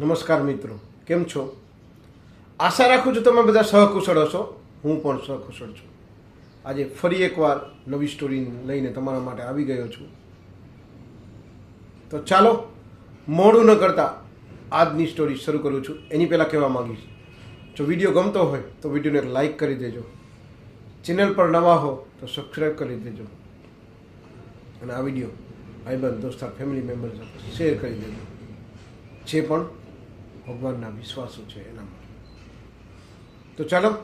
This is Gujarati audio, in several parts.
નમસ્કાર મિત્રો, કેમ છો? આશા રાખું છું તમે બધા સહકુશળ હશો. હું પણ સહકુશળ છું. આજે ફરી એકવાર નવી સ્ટોરી લઈને તમારા માટે આવી ગયો છું. તો ચાલો, મોડું ન કરતા આજની સ્ટોરી શરૂ કરું છું. એની પહેલાં કહેવા માગીશ, જો વીડિયો ગમતો હોય તો વિડીયોને લાઈક કરી દેજો. ચેનલ પર નવા હો તો સબસ્ક્રાઈબ કરી દેજો. અને આ વીડિયો ભાઈબંધ, દોસ્તાર ફેમિલી મેમ્બર શેર કરી દેજો. જે પણ ભગવાનના વિશ્વાસો છે એના માટે. તો ચાલો,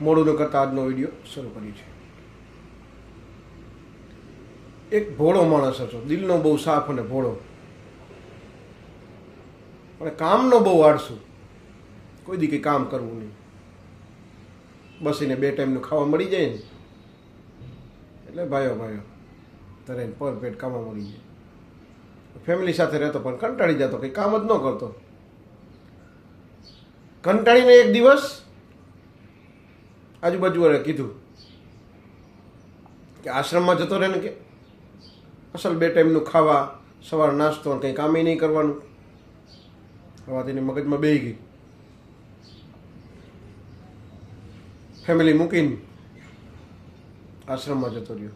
મોડું ન કરતા આજનો વીડિયો શરૂ કરીએ છીએ. એક ભોળો માણસ હતો, દિલનો બહુ સાફ અને ભોળો. પણ કામનો બહુ આળસુ. કોઈ દી કંઈ કામ કરવું નહીં. બસ એને બે ટાઈમનું ખાવા મળી જાય ને. એટલે ભાઈઓ ભાઈઓ, તરે પર પેટ કામમાં મળી જાય. ફેમિલી સાથે રહેતો પણ કંટાળી જતો, કંઈ કામ જ ન કરતો. કંટાળીને એક દિવસ આજુબાજુવાળે કીધું કે આશ્રમમાં જતો રહે ને કે અસલ બે ટાઈમનું ખાવા, સવાર નાસ્તો કંઈ કામે નહીં કરવાનું. હવે તેની મગજમાં બેહી ગઈ. ફેમિલી મૂકીને આશ્રમમાં જતો રહ્યો.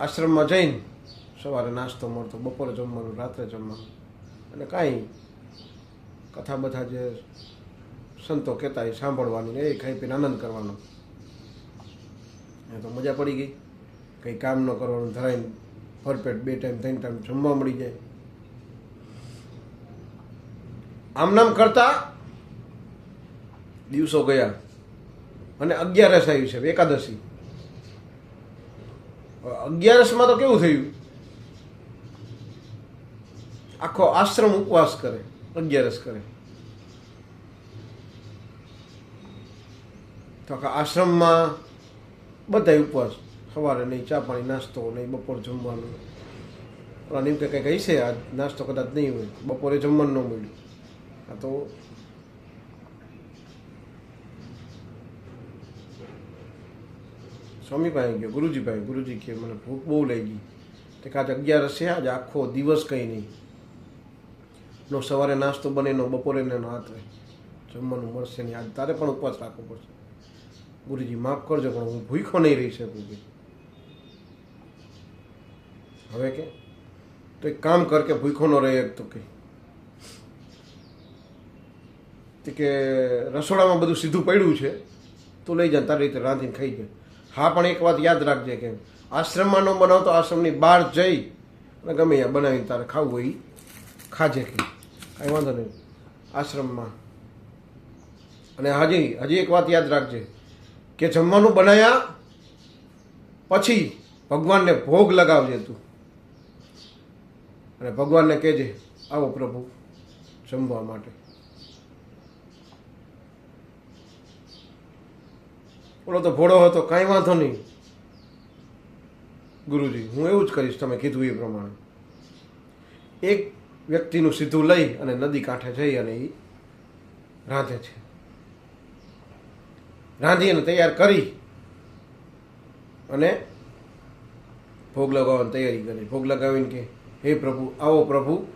આશ્રમમાં જઈને સવારે નાસ્તો મળતો, બપોરે જમવાનું, રાત્રે જમવાનું. અને કાંઈ કથા બધા જે સંતો કહેતા એ સાંભળવાની ને એ ખાઈ પીને આનંદ કરવાનો. એ તો મજા પડી ગઈ. કંઈ કામ ન કરવાનું, ધરાઈને ભરપેટ બે ટાઈમ, ત્રણ ટાઈમ જમવા મળી જાય. આમ નામ કરતા દિવસો ગયા. અને અગિયારસ આવી છે, એકાદશી. અગિયારસમાં તો કેવું થયું? આખો આશ્રમ ઉપવાસ કરે. અગિયારસ કરે. તો આખા આશ્રમમાં બધા ઉપવાસ. સવારે નહીં, ચા પાણી, નાસ્તો નહીં, બપોર જમવાનું. ઓલા એમ કે કંઈક હશે, આ નાસ્તો કદાચ નહીં હોય. બપોરે જમવાનું ન મળ્યું. આ તો સ્વામી પાસે ગયો, ગુરુજી પાસે. ગુરુજી કે, મને ભૂખ બહુ લઈ ગઈ તે કાચ અગિયારસ છે આજે આખો દિવસ કંઈ નહીં. નો સવારે નાસ્તો બને નો બપોરે ને રાત્રે. જમવાનું મળશે નહીં. આજ તારે પણ ઉપવાસ રાખવો પડશે. ગુરુજી, માફ કરજો, પણ હું ભૂખો નહીં રહી શકું કે. હવે કે? તો એક કામ કર કે ભૂખો ન રહે તો કે. તે કે રસોડામાં બધું સીધું પડ્યું છે, તું લઈ જા તારી રીતે રાંધીને ખાઈ જાય હા, પણ એક વાત યાદ રાખજે કે આશ્રમમાં ન બનાવતો આશ્રમની બહાર જઈ અને ગમે ત્યાં બનાવીને તારે ખાવું હોય ખાજે કે. કાંઈ વાંધો નહીં. આશ્રમમાં. અને હજી હજી એક વાત યાદ રાખજે કે જમવાનું બનાવ્યા પછી ભગવાનને ભોગ લગાવજે તું. અને ભગવાનને કહેજે, આવો પ્રભુ, જમવા માટે. ઓલો તો ભોળો હતો, કાંઈ વાંધો નહીં. ગુરુજી, હું એવું જ કરીશ, તમે કીધું એ પ્રમાણે. એક વ્યક્તિનું સીધું લઈ અને નદી કાંઠે જઈ અને એ રાંધે છે. રાંધી અને તૈયાર કરી અને ભોગ લગાવવાની તૈયારી કરી. ભોગ લગાવીને કે, હે પ્રભુ, આવો પ્રભુ,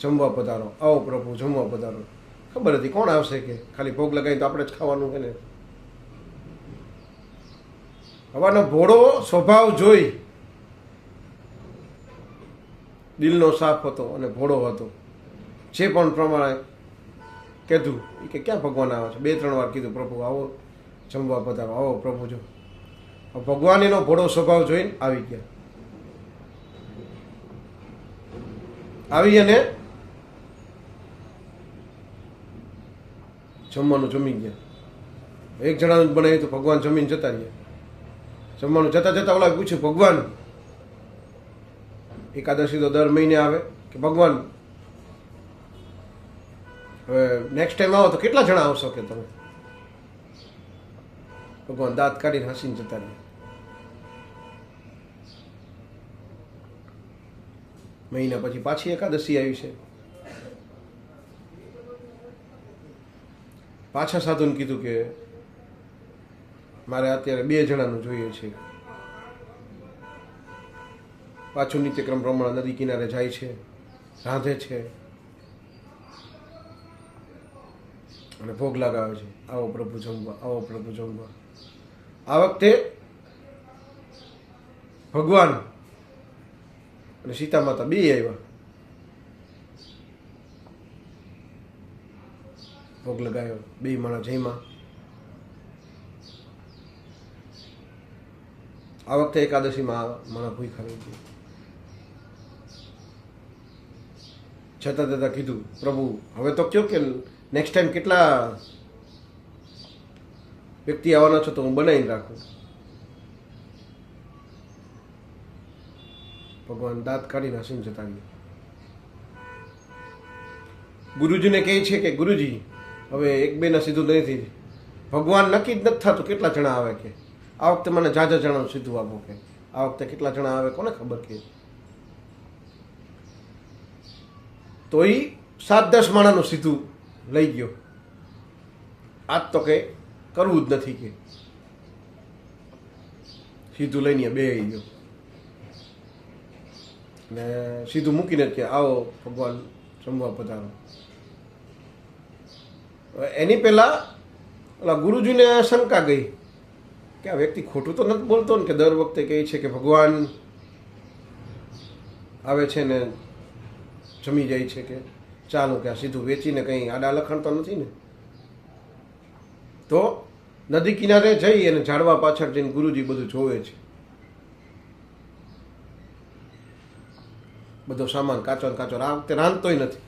જમવા પધારો. આવો પ્રભુ, જમવા પધારો. ખબર હતી કોણ આવશે કે ખાલી ભોગ લગાવી તો આપણે જ ખાવાનું કે ને? હવાનો ભોળો સ્વભાવ જોઈ દિલનો સાફ હતો અને ભોળો હતો. જે પણ પ્રમાણે કીધું કે ક્યાં ભગવાન આવે છે? બે, ત્રણ વાર કીધું, પ્રભુ, આવો, જમવા પધારો, આવો, પ્રભુ, જો. ભગવાન એનો ભોળો સ્વભાવ જોઈને આવી ગયા. આવી અને જમવાનું જમી ગયા. એક જણાનું બનાવ્યું તો ભગવાન જમીને જતા રહ્યા. જમવાનું જતા જતા ઓલા પૂછ્યું, ભગવાન એકાદશી તો દર મહિને આવે કે ભગવાન, હવે નેક્સ્ટ ટાઈમ આવો તો કેટલા જણા આવશો કે તમે? ભગવાન દાંત કાઢીને હસીને જતા રહે. મહિના પછી પાછી એકાદશી આવી છે. પાછા સાધુને કીધું કે મારે અત્યારે બે જણાનું જોઈએ છે. પાછું નિત્યક્રમ પ્રમાણે નદી કિનારે જાય છે, રાંધે છે. અને ભોગ લગાવે છે. આવો પ્રભુ જમવા, આવો પ્રભુ જમવા. આ વખતે ભગવાન અને સીતા માતા બે આવ્યા. ભોગ લગાવ્યો, બે માણા જયમાં આ વખતે એકાદશીમાં માણા ભૂખા ખાવી ગઈ છતાં છતાં કીધું, પ્રભુ, હવે તો કયો કે નેક્સ્ટ ટાઈમ કેટલા વ્યક્તિ આવવાના છો તો હું બનાવીને રાખું. ભગવાન દાંત કાઢીને નાસીને જતા ગુરુજીને કહે છે કે, ગુરુજી, હવે એક બેના સીધું નથી. ભગવાન નક્કી જ નથી થતું કેટલા જણા આવે કે. આ વખતે મને જાજા જણાનું સીધું આપો કે. આ વખતે કેટલા જણા આવે, કોને ખબર કે? તો એ સાત દસ માણાનું સીધું લઈ ગયો. આજ તો કંઈ કરવું જ નથી કે. સીધું લઈને બે ગયો. ને સીધું મૂકીને કે આવો ભગવાન જમવા પધારો. એની પહેલા ઓલા ગુરુજીને શંકા ગઈ કે આ વ્યક્તિ ખોટું તો નથી બોલતો ને કે દર વખતે કહે છે કે ભગવાન આવે છે ને જમી જાય છે કે ચાલો કે આ સીધું વેચીને કંઈ આડા લખણ તો નથી ને? તો નદી કિનારે જઈ અને ઝાડવા પાછળ જઈને ગુરુજી બધું જોવે છે. બધો સામાન કાચો કાચો આ વખતે રાંધતોય નથી.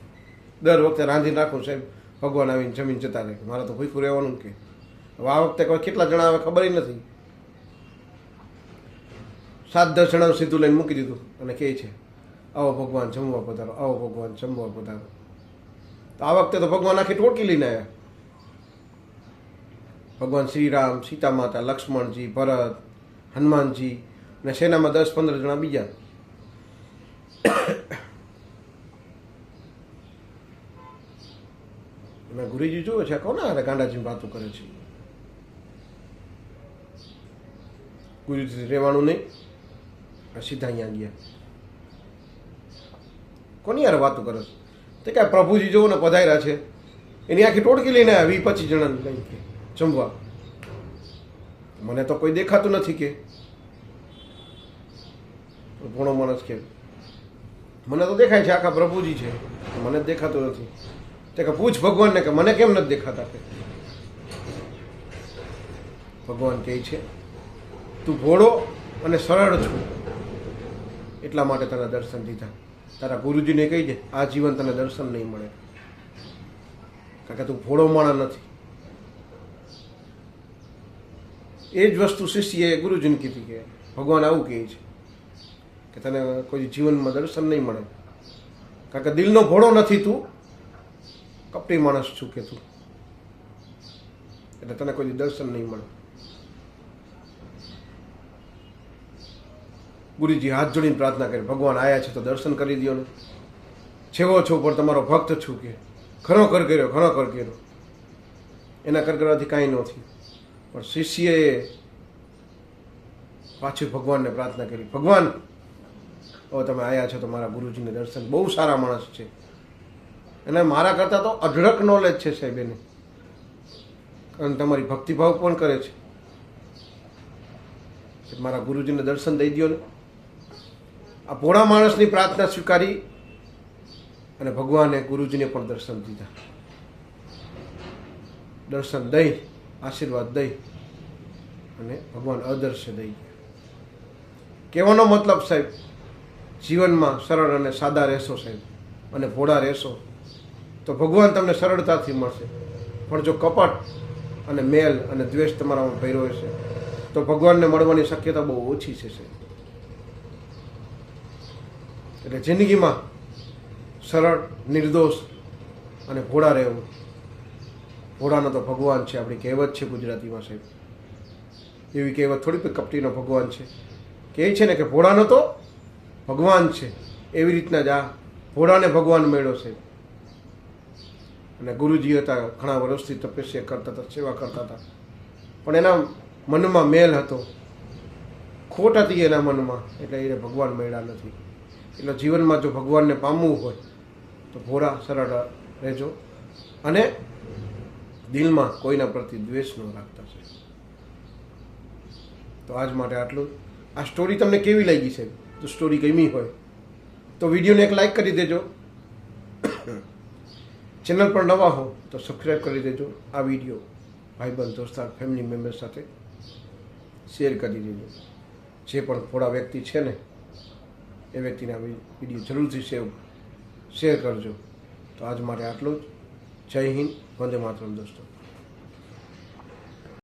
દર વખતે રાંધી નાખું સાહેબ. ભગવાન આવીને જમીન જતા રહે. મારે તો ભૂખું રહેવાનું કે. હવે આ વખતે કોઈ કેટલા જણા આવે ખબર નથી. સાત દસ જણા સીધું લઈને મૂકી દીધું અને કહે છે આવો ભગવાન જમવા પધારો, આવો ભગવાન જમવા પધારો. તો આ વખતે તો ભગવાન આખી ટોળકી લઈને આવ્યા. ભગવાન શ્રીરામ સીતા માતા લક્ષ્મણજી, ભરત, હનુમાનજી અને સેનામાં દસ, પંદર જણા બીજા. અને ગુરુજી જુએ છે, કોના ને ગાંડાજી વાતો કરે છે? ગુરુજી રહેવાનું નહીં સીધા અહીંયા ગયા. કોની યાર વાતો કરે છો? તે કાંઈ પ્રભુજી જોવો ને પધાર્યા છે. એની આખી ટોળકી લઈને આવી પચીસ જણા લઈને જમવા. મને તો કોઈ દેખાતું નથી કે. ભણો માણસ કે, મને તો દેખાય છે, આખા પ્રભુજી છે મને જ દેખાતું નથી. તે કે પૂછ ભગવાનને કે, મને કેમ નથી દેખાતા? કે, ભગવાન કહે છે, તું ભોળો અને સરળ છું, એટલા માટે તને દર્શન દીધા. તારા ગુરુજીને કહી દે, આ જીવન તને દર્શન નહીં મળે. કારણ કે તું ભોળો માણા નથી. એ જ વસ્તુ શિષ્યએ ગુરુજીને કીધી કે ભગવાન આવું કહે છે કે તને કોઈ જીવનમાં દર્શન નહીં મળે. કારણ કે દિલનો ભોળો નથી તું, કપટી માણસ છું કે તું. એટલે તને કોઈ દર્શન નહીં મળે. ગુરુજી હાથ જોડીને પ્રાર્થના કરી, ભગવાન આયા છે તો દર્શન કરી દો ને. છેવો છો પણ તમારો ભક્ત છું કે. ખરો કર કર્યો ખરો કર કર્યો. એના કર કરવાથી કાંઈ નથી પણ શિષ્યએ પાછું ભગવાનને પ્રાર્થના કરી, ભગવાન, હવે તમે આવ્યા છો તો મારા ગુરુજીને દર્શન, બહુ સારા માણસ છે. અને મારા કરતાં તો અઢળક નોલેજ છે સાહેબ એને. અને તમારી ભક્તિભાવ પણ કરે છે. મારા ગુરુજીને દર્શન દઈ દો ને. આ ભોળા માણસની પ્રાર્થના સ્વીકારી અને ભગવાને ગુરુજીને પણ દર્શન દીધા. દર્શન દઈ, આશીર્વાદ દઈ અને ભગવાન અદર્શ્ય દઈ કહેવાનો મતલબ સાહેબ, જીવનમાં સરળ અને સાદા રહેશો સાહેબ અને ભોળા રહેશો તો ભગવાન તમને સરળતાથી મળશે. પણ જો કપટ અને મેલ અને દ્વેષ તમારામાં ભર્યો હશે, તો ભગવાનને મળવાની શક્યતા બહુ ઓછી છે સાહેબ. એટલે જિંદગીમાં સરળ, નિર્દોષ અને ભોળા રહેવું. ભોળાનો તો ભગવાન છે, આપણી કહેવત છે ગુજરાતીમાં સાહેબ. એવી કહેવત થોડી કપટીનો ભગવાન છે. કહે છે ને કે ભોળાનો તો ભગવાન છે. એવી રીતના જ આ ભોળાને ભગવાન મેળો છે. અને ગુરુજી હતા ઘણા વર્ષથી તપસ્યા કરતા હતા, સેવા કરતા હતા. પણ એના મનમાં મેલ હતો. ખોટ હતી એના મનમાં, એટલે એને ભગવાન મળ્યા નથી. એટલે જીવનમાં જો ભગવાનને પામવું હોય, તો ભોળા સરળ રહેજો. અને દિલમાં કોઈના પ્રતિ દ્વેષ ન રાખતા છે તો આજ માટે આટલું. આ સ્ટોરી તમને કેવી લાગી છે તો સ્ટોરી ગમી હોય, તો વિડીયોને એક લાઈક કરી દેજો. ચેનલ પર નવા હો, તો સબસ્ક્રાઈબ કરી દેજો. આ વીડિયો ભાઈબંધ, દોસ્તાર ફેમિલી મેમ્બર સાથે શેર કરી દેજો. જે પણ થોડા વ્યક્તિ છે ને એ વ્યક્તિને આ વીડિયો જરૂરથી સેવ શેર કરજો. તો આજ માટે આટલું જ. જય હિન્દ. વંદે માતરમ, દોસ્તો.